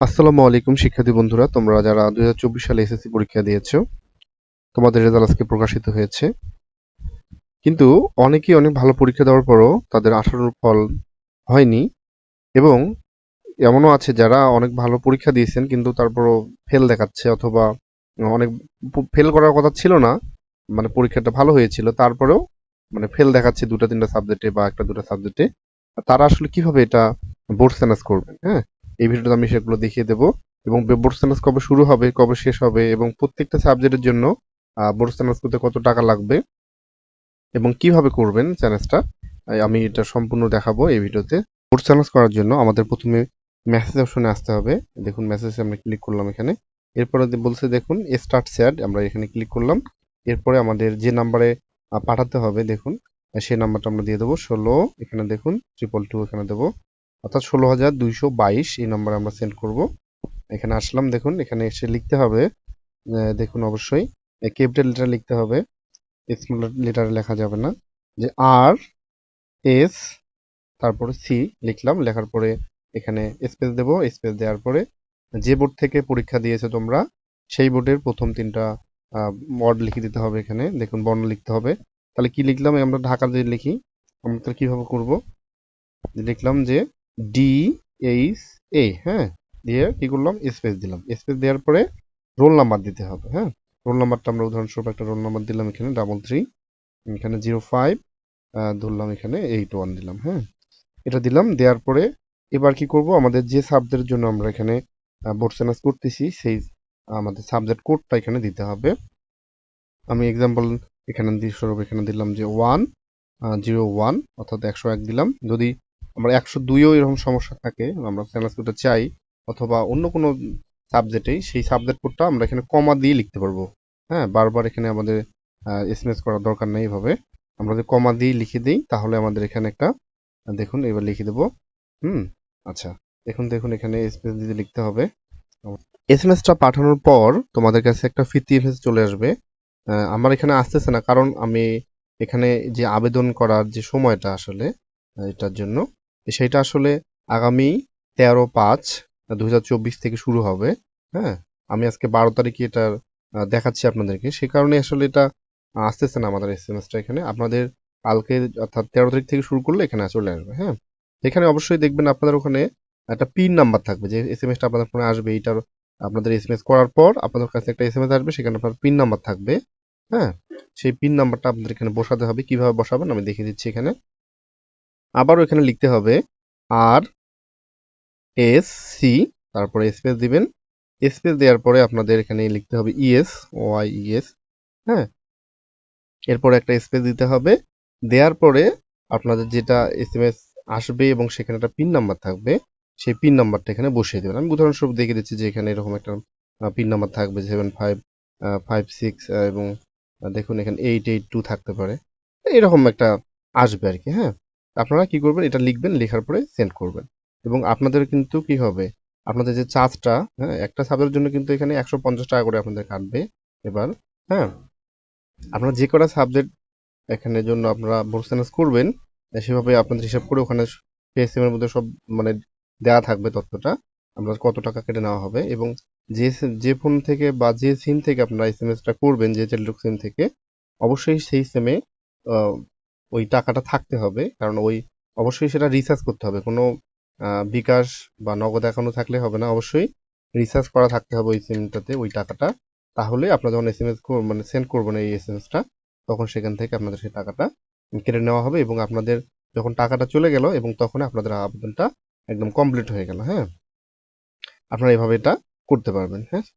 আসসালামু আলাইকুম, শিক্ষার্থী বন্ধুরা। তোমরা যারা দুই হাজার চব্বিশ সালে এসএসসি পরীক্ষা দিয়েছ, তোমাদের রেজাল্ট আজকে প্রকাশিত হয়েছে। কিন্তু অনেকেই অনেক ভালো পরীক্ষা দেওয়ার পরও তাদের আশানুরূপ ফল হয়নি এবং এমনও আছে, যারা অনেক ভালো পরীক্ষা দিয়েছেন কিন্তু তারপরও ফেল দেখাচ্ছে অথবা অনেক ফেল করার কথা ছিল না মানে পরীক্ষাটা ভালো হয়েছিল, তারপরেও মানে ফেল দেখাচ্ছে দুটো তিনটা সাবজেক্টে বা একটা দুটো সাবজেক্টে তারা আসলে কীভাবে এটা বোর্ড স্যানাস করবেন হ্যাঁ? এই ভিডিওতে আমি সেগুলো দেখিয়ে দেবো। এবং বোর্ড স্যানাস কবে শুরু হবে, কবে শেষ হবে, এবং প্রত্যেকটা সাবজেক্টের জন্য বোর্ড স্যানাস করতে কত টাকা লাগবে, এবং কীভাবে করবেন চ্যানেলসটা আমি এটা সম্পূর্ণ দেখাবো এই ভিডিওতে। বোর্ড চ্যানেলস করার জন্য আমাদের প্রথমে মেসেজ অপশনে আসতে হবে। দেখুন মেসেজে আমরা ক্লিক করলাম এখানে। এরপরে বলছে, দেখুন স্টার্ট স্যাড আমরা এখানে ক্লিক করলাম। এরপরে আমাদের যে নাম্বারে পাঠাতে হবে, দেখুন সেই নাম্বারটা আমরা দিয়ে দেবো। ষোলো, এখানে দেখুন ট্রিপল টু এখানে দেবো। অর্থাৎ ষোলো হাজার দুইশো বাইশ এই নাম্বারে আমরা সেন্ড করব। এখানে আসলাম, দেখুন, এখানে এসে লিখতে হবে। দেখুন, অবশ্যই ক্যাপিটাল লেটার লিখতে হবে। স্মল লেটারে লেখা যাবে না। যে আর এস তারপরে সি লিখলাম, লেখার পরে এখানে স্পেস দেব। স্পেস দেওয়ার পরে যে বোর্ড থেকে পরীক্ষা দিয়েছ তোমরা, সেই বোর্ডের প্রথম তিনটা ওয়ার্ড লিখে দিতে হবে এখানে। দেখুন, বর্ণ লিখতে হবে। তাহলে কি লিখলাম? আমরা ঢাকা যদি লিখি, আমরা তাহলে কীভাবে করব? লিখলাম যে ডি এইচ এ হ্যাঁ? দিয়ে কি করলাম? স্পেস দিলাম। স্পেস দেওয়ার পরে রোল নাম্বার দিতে হবে হ্যাঁ? রোল নাম্বারটা আমরা উদাহরণস্বরূপ একটা রোল নাম্বার দিলাম এখানে ডাবল থ্রি এখানে জিরো ফাইভ ধরলাম এখানে এইট ওয়ান দিলাম হ্যাঁ? এটা দিলাম, দেওয়ার পরে এবার কি করব? আমাদের যে সাবজেক্টের জন্য আমরা এখানে বোর্ড সেনাস করতেছি, সেই, আমাদের সাবজেক্ট কোডটা এখানে দিতে হবে। আমি এক্সাম্পল এখানে স্বরূপ এখানে দিলাম যে ওয়ান জিরো ওয়ান অর্থাৎ একশো এক দিলাম। যদি আমরা একশো দুইও এরকম সমস্যা থাকে, আমরা কোডটা চাই অথবা অন্য কোনো সাবজেক্টেই সেই সাবজেক্ট কোডটা আমরা এখানে কমা দিয়ে লিখতে পারব। হ্যাঁ বারবার এখানে আমাদের এস এম এস করার দরকার নেই এভাবে। আমরা যদি কমা দিয়ে লিখে দিই, তাহলে আমাদের এখানে একটা, দেখুন, এবার লিখে দেবো। হুম আচ্ছা দেখুন দেখুন এখানে স্পেস দিতে লিখতে হবে। এস এম এসটা পাঠানোর পর তোমাদের কাছে একটা ফিতি এস চলে আসবে। আমার এখানে আসতেছে না, কারণ আমি এখানে যে আবেদন করার যে সময়টা আসলে এটার জন্য সেটা আসলে আগামী তেরো পাঁচ দু থেকে শুরু হবে। হ্যাঁ আমি আজকে বারো তারিখে এটা দেখাচ্ছি আপনাদেরকে। সে কারণে আসলে এটা আসতেছে না আমাদের এস এখানে। আপনাদের কালকে, অর্থাৎ তেরো তারিখ থেকে শুরু করলে এখানে চলে আসবে। হ্যাঁ এখানে অবশ্যই দেখবেন আপনাদের ওখানে একটা পিন নাম্বার থাকবে। যে এস এম এসটা আপনাদের ফোনে আসবে, এইটার আপনাদের এস এম এস করার পর আপনাদের কাছে একটা এস এম এস আসবে, সেখানে আপনার পিন নাম্বার থাকবে। হ্যাঁ সেই পিন নাম্বারটা আপনাদের এখানে বসাতে হবে। কীভাবে বসাবেন আমি দেখিয়ে দিচ্ছি এখানে। আবারও এখানে লিখতে হবে আর এস সি তারপরে স্পেস দিবেন। স্পেস দেওয়ার পরে আপনাদের এখানে লিখতে হবে ইএস ওয়াই ইএস হ্যাঁ? এরপরে একটা স্পেস দিতে হবে। দেওয়ার পরে আপনাদের যেটা এস এম এস আসবে এবং সেখানে একটা পিন নাম্বার থাকবে, সেই পিন নাম্বারটা এখানে বসিয়ে দেবেন। আমি উদাহরণস্বরূপ দেখে দিচ্ছি যে এখানে এরকম একটা পিন নাম্বার থাকবে সেভেন ফাইভ ফাইভ সিক্স এবং দেখুন এখানে এইট এইট টু থাকতে পারে। এরকম একটা আসবে আর কি হ্যাঁ? আপনারা কি করবেন? এটা লিখবেন, লেখার পরে সেন্ড করবেন। এবং আপনাদের কিন্তু কি হবে? আপনাদের যে চার্জটা হ্যাঁ একটা সাবজেক্টের জন্য কিন্তু এখানে একশো পঞ্চাশ টাকা করে আপনাদের কাটবে এবার হ্যাঁ? আপনারা যে কটা সাবজেক্ট এখানে জন্য আপনারা বোর্ড করবেন সেভাবে আপনাদের হিসাব করে ওখানে পিএসএম এর মধ্যে সব মানে দেওয়া থাকবে তথ্যটা। আপনার কত টাকা কেটে নেওয়া হবে এবং যে যে ফোন থেকে বা যে সিম থেকে আপনারা এস এম করবেন, যে টেলিটক সিম থেকে, অবশ্যই সেই সিমে ওই টাকাটা থাকতে হবে, কারণ ওই অবশ্যই সেটা রিচার্জ করতে হবে। কোনো বিকাশ বা নগদ অ্যাকাউন্ট থাকলে হবে না, অবশ্যই রিচার্জ করা থাকতে হবে ওই সিমটাতে ওই টাকাটা। তাহলে আপনারা যখন এস এম এস মানে সেন্ড করবেন এই এস এম এসটা তখন সেখান থেকে আপনাদের সেই টাকাটা কেটে নেওয়া হবে এবং আপনাদের যখন টাকাটা চলে গেল এবং তখন আপনাদের আবেদনটা একদম কমপ্লিট হয়ে গেল হ্যাঁ? আপনারা এভাবে এটা করতে পারবেন হ্যাঁ?